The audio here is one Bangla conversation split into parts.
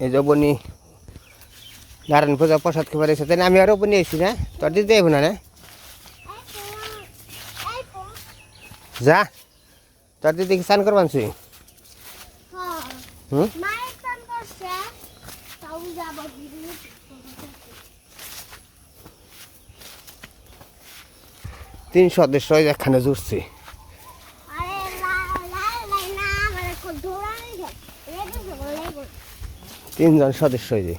এই যে বনি নারায়ণ পূজা প্রসাদ খেবার এসে আমি আরও বনি এসি না? তোর দিতে যাব না যা তোর দিদি কি স্নান করবান তুই হুম? মায়ের টান করছে তাও যাব তিন সদস্য এখানে জুড়ছে আরে লাল লাল লাই না মানে কোন দৌড়ানি যায় রেগে বলে বল তিনজন সদস্য যে।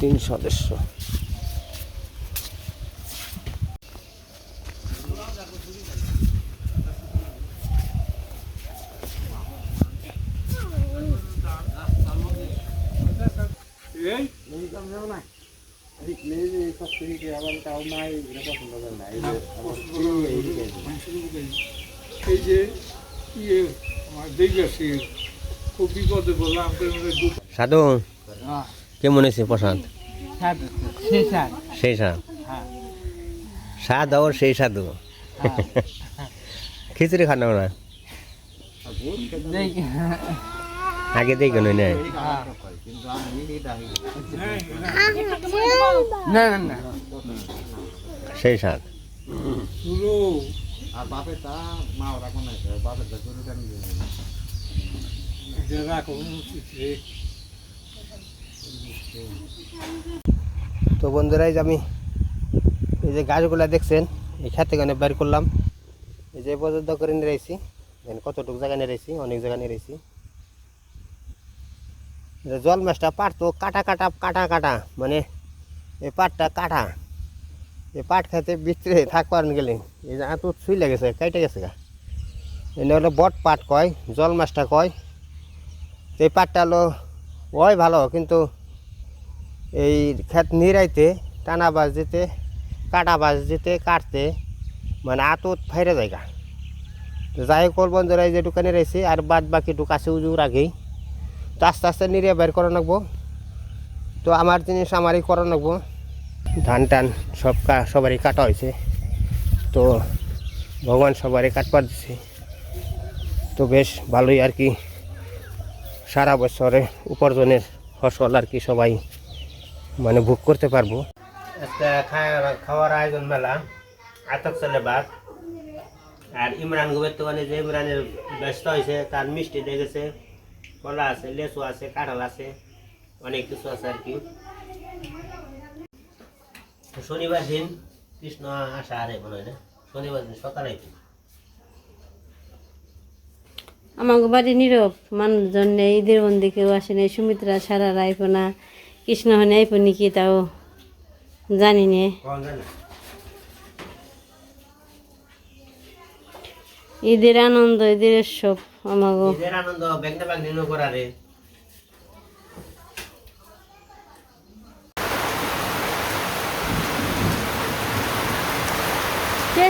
তিন সদস্য। এই যে ইয়ে আমার দেখেছি খুব বিপদে বললাম সাধু কেমন হয়েছে প্রশান্ত সেই সাধ। স্বাদ আর সেই সাধু? খিচুড়ি খানো না আগে দেখো নই না। না না না। সেই সাধ শুরু রাখো উচিত রে তো বন্ধুরা এই যে আমি এই যে গাছগুলা দেখছেন এই খেতে গানে বের করলাম। এই যে পর্যন্ত করে নিয়ে রয়েছি। কতটুকু জায়গা নিয়ে রয়েছি? অনেক জায়গা নিয়ে রয়েছি। জল মাছটা পাটতো কাটা কাটা কাটা কাটা মানে এই পাটটা কাটা। এই পাট খাইতে ভিতরে থাকবার গেলে এই যে আঁতো ছুই লেগেছে কাইটে গেছে গা। এনে হলো বট পাট কয়, জল মাছটা কয়। এই পাটটা হলো, ওই ভালো, কিন্তু এই ক্ষেত নিরাইতে, টানা বাস দিতে, কাটা বাস দিতে, কাটতে মানে আতত ফাইরে জায়গা তো যাই হোক ওর বন্ধুরা যে দোকানে রয়েছে, আর বাদ বাকি ঢুকাছে উজুর আগেই। তো আস্তে আস্তে নিরে বের করে রাখব তো আমার জিনিস আমারই করে রাখব ধান টান সব সবারই কাটা হয়েছে। তো ভগবান সবারই কাটবার দিছে। তো বেশ ভালোই আর কি। সারা বছরে উপার্জনের ফসল আর কি সবাই মানে ভোগ করতে পারব। খাওয়ার আয়োজন মেলা আতক চলে বাদ আর ইমরান গুবের তো যে ইমরানের ব্যস্ত হয়েছে, তার মিষ্টি দেখেছে কলা আছে লেচু আছে কাঁঠাল আছে অনেক কিছু আছে আর কি। শনিবার দিন কৃষ্ণ আসা আরে মনে হয় না শনিবার দিন সকালে আমাকে বাড়ি নীরব মানুষজন নেই ঈদের বন্দি কেউ আসে নাই সুমিত্রা সারা আইপো না কৃষ্ণ হনে আইপো নাকি তাও জানি নে কখন জানে ঈদের আনন্দ ঈদের উৎসব আমাগো। আনন্দ করারে।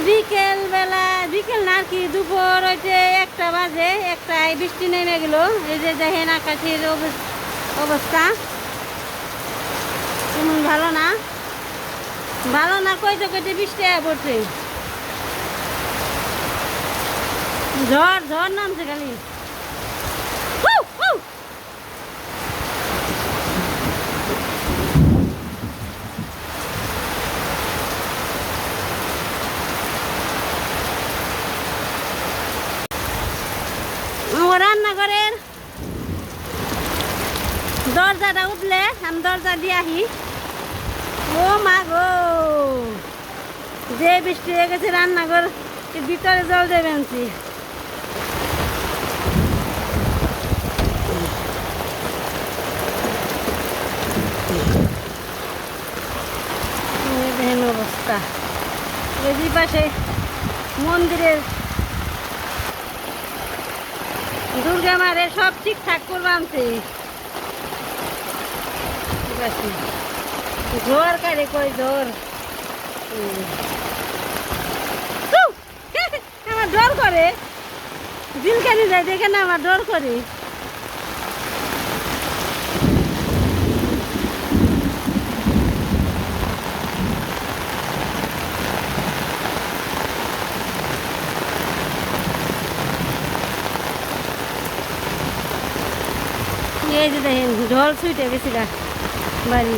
বিকেল বেলা বিকেল না কি দুপুর হইতে একটা বাজে একটাই বৃষ্টি নেমে গেল। এই যে দেখেন আকাশের অবস- অবস্থা। তেমন ভালো না? ভালো না কইতে কইতে বৃষ্টি পড়ছে। ঝড় ঝড় নামছে খালি। রান্নাঘরের দরজাটা উঠলে, আমি দরজা দিয়ে আহি ও মা গো, যে বৃষ্টি হয়ে গেছে রান্নাঘর ভিতরে জল দেবে আনছি এই অবস্থা এই পাশে মন্দিরের। দুর্গা মারে সব ঠিকঠাক করব আনছে। ঠিক আছে। জ্বর কারে কই। উহ! আমার ডর করে। দিল কেন যায় দেখে না, আমার ডর করে। এই যে দেখেন ঢল ছুটে গেছি গা বাড়ি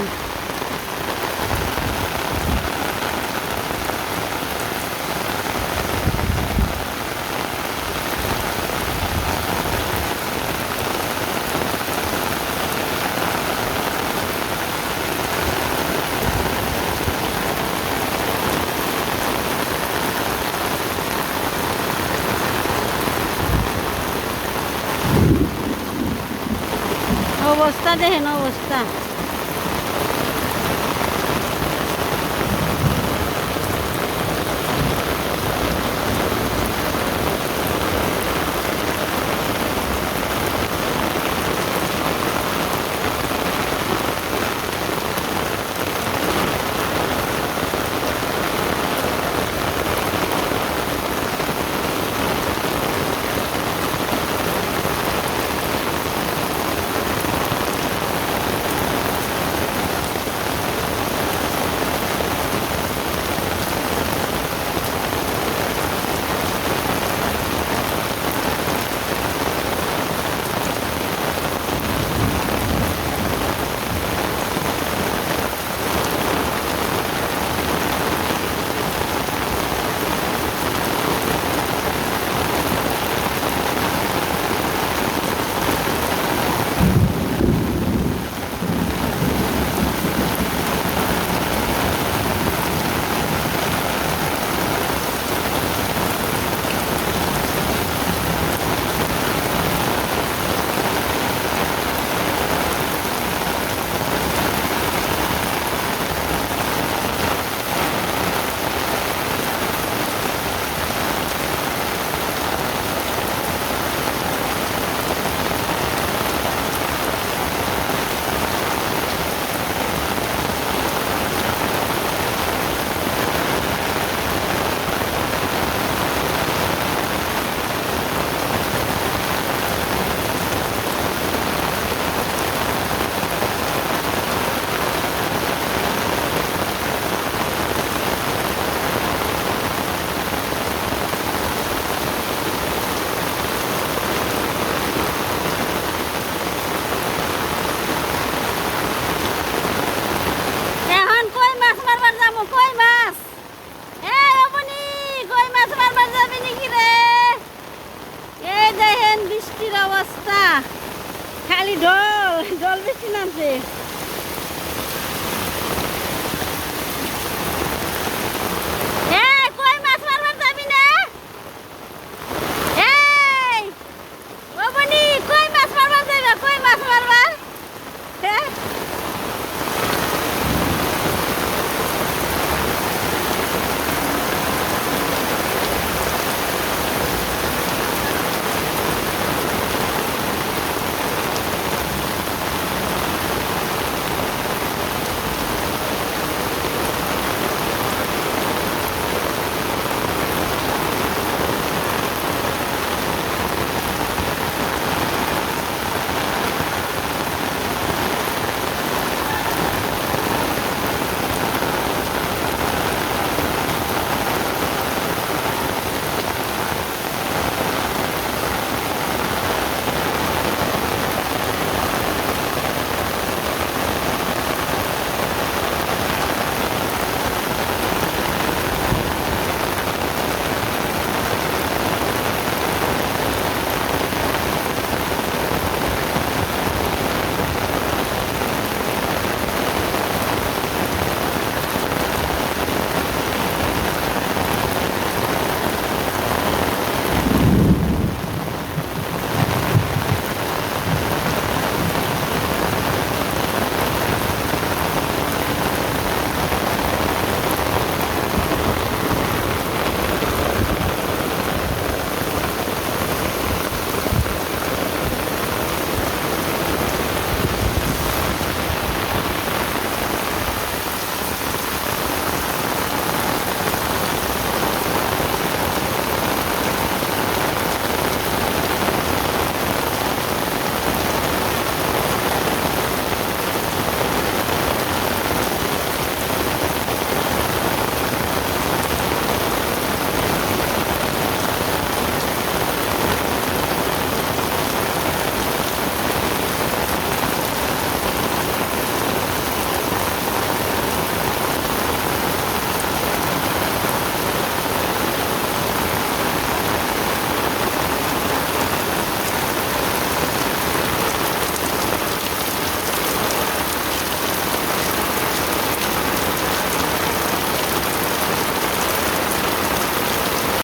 অবস্থা দেখেন অবস্থা।